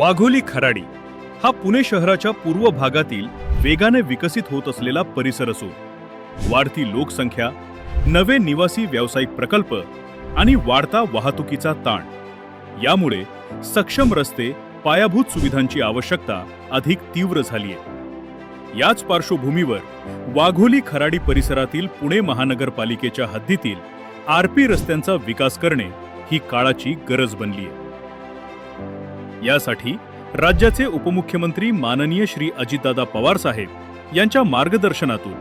वाघोली खराडी हा पुणे शहराच्या पूर्व भागातील वेगाने विकसित होत असलेला परिसर असून वाढती लोकसंख्या नवे निवासी व्यावसायिक प्रकल्प आणि वाढता वाहतुकीचा ताण. यामुळे सक्षम रस्ते पायाभूत सुविधांची आवश्यकता अधिक तीव्र झाली आहे याच पार्श्वभूमीवर वाघोली खराडी परिसरातील पुणे महानगरपालिकेच्या हद्दीतील आरपी रस्त्यांचा विकास करणे ही काळाची गरज बनली आहे यासाठी राज्याचे उपमुख्यमंत्री माननीय श्री अजितदादा पवार साहेब यांच्या मार्गदर्शनातून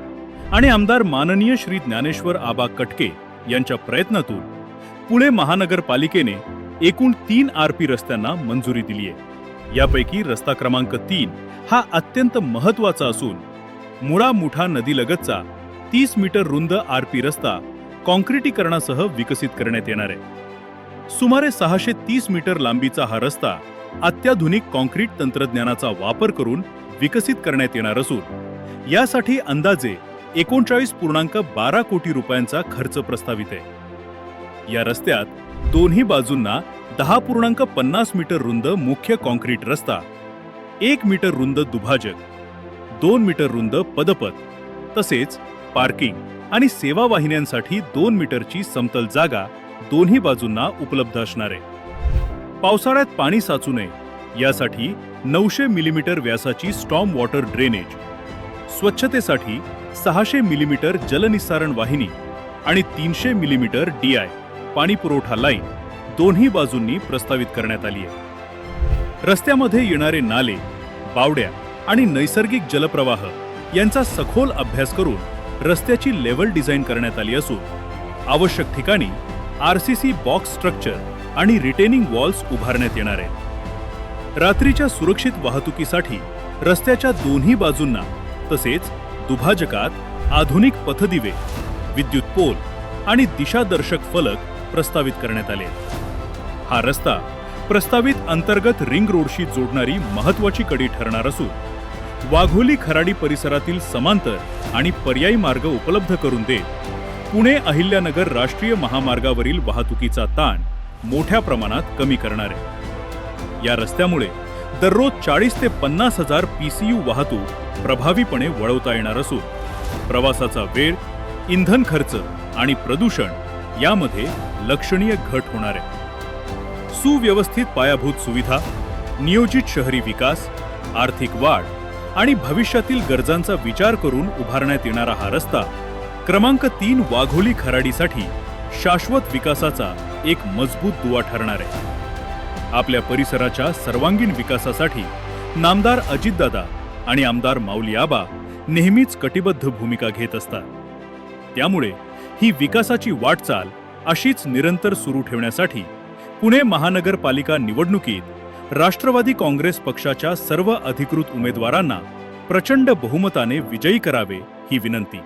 आणि आमदार माननीय श्री ज्ञानेश्वर आबा कटके यांच्या प्रयत्नातून पुणे महानगरपालिकेने एकूण तीन आरपी रस्त्यांना मंजुरी दिली आहे. यापैकी रस्ता क्रमांक तीन हा अत्यंत महत्त्वाचा असून मुळा मुठा नदीलगतचा तीस मीटर रुंद आरपी रस्ता कॉन्क्रिटीकरणासह विकसित करण्यात येणार आहे. सुमारे सहाशे तीस मीटर लांबीचा हा रस्ता अत्याधुनिक कॉन्क्रीट तंत्रज्ञानाचा वापर करून विकसित करण्यात येणार असून यासाठी अंदाजे एकोणचाळीस पूर्णांक बारा कोटी रुपयांचा खर्च प्रस्तावित आहे. या रस्त्यात दोन्ही बाजूंना दहा पूर्णांक पन्नास मीटर रुंद मुख्य कॉन्क्रीट रस्ता एक मीटर रुंद दुभाजक दोन मीटर रुंद पदपथ तसेच पार्किंग आणि सेवा वाहिन्यांसाठी दोन मीटरची समतल जागा दोन्ही बाजूंना उपलब्ध असणार आहे. पावसाळ्यात पाणी साचू नये. यासाठी नऊशे मिलीमीटर व्यासाची स्टॉम वॉटर ड्रेनेज स्वच्छतेसाठी सहाशे मिलीमीटर जलनिस्सारण वाहिनी आणि तीनशे मिलीमीटर डीआय पाणी पुरवठा लाईन दोन्ही बाजूंनी प्रस्तावित करण्यात आली आहे. रस्त्यामध्ये येणारे नाले बावड्या आणि नैसर्गिक जलप्रवाह यांचा सखोल अभ्यास करून रस्त्याची लेवल डिझाईन करण्यात आली असून आवश्यक ठिकाणी आरसीसी बॉक्स स्ट्रक्चर आणि रिटेनिंग वॉल्स उभारण्यात येणार आहेत. रात्रीच्या सुरक्षित वाहतुकीसाठी रस्त्याच्या दोन्ही बाजूंना तसेच दुभाजकात आधुनिक पथदिवे विद्युत पोल आणि दिशादर्शक फलक प्रस्तावित करण्यात आले. हा रस्ता प्रस्तावित अंतर्गत रिंग रोडशी जोडणारी महत्वाची कडी ठरणार असून वाघोली खराडी परिसरातील समांतर आणि पर्यायी मार्ग उपलब्ध करून देत पुणे अहिल्यानगर राष्ट्रीय महामार्गावरील वाहतुकीचा ताण मोठ्या प्रमाणात कमी करणार. आहे या रस्त्यामुळे दररोज चाळीस ते पन्नास हजार पीसीयू वाहतूक प्रभावीपणे वळवता येणार असून प्रवासाचा वेळ इंधन खर्च आणि प्रदूषण यामध्ये लक्षणीय घट होणार आहे. सुव्यवस्थित पायाभूत सुविधा नियोजित शहरी विकास आर्थिक वाढ आणि भविष्यातील गरजांचा विचार करून उभारण्यात येणारा हा रस्ता क्रमांक तीन वाघोली खराडीसाठी शाश्वत विकासाचा एक मजबूत दुवा ठरणार आहे. आपल्या परिसराच्या सर्वांगीण विकासासाठी नामदार अजितदादा आणि आमदार माऊली आबा नेहमीच कटिबद्ध भूमिका घेत असतात. त्यामुळे ही विकासाची वाटचाल अशीच निरंतर सुरू ठेवण्यासाठी पुणे महानगरपालिका निवडणुकीत राष्ट्रवादी काँग्रेस पक्षाच्या सर्व अधिकृत उमेदवारांना प्रचंड बहुमताने विजयी करावे ही विनंती.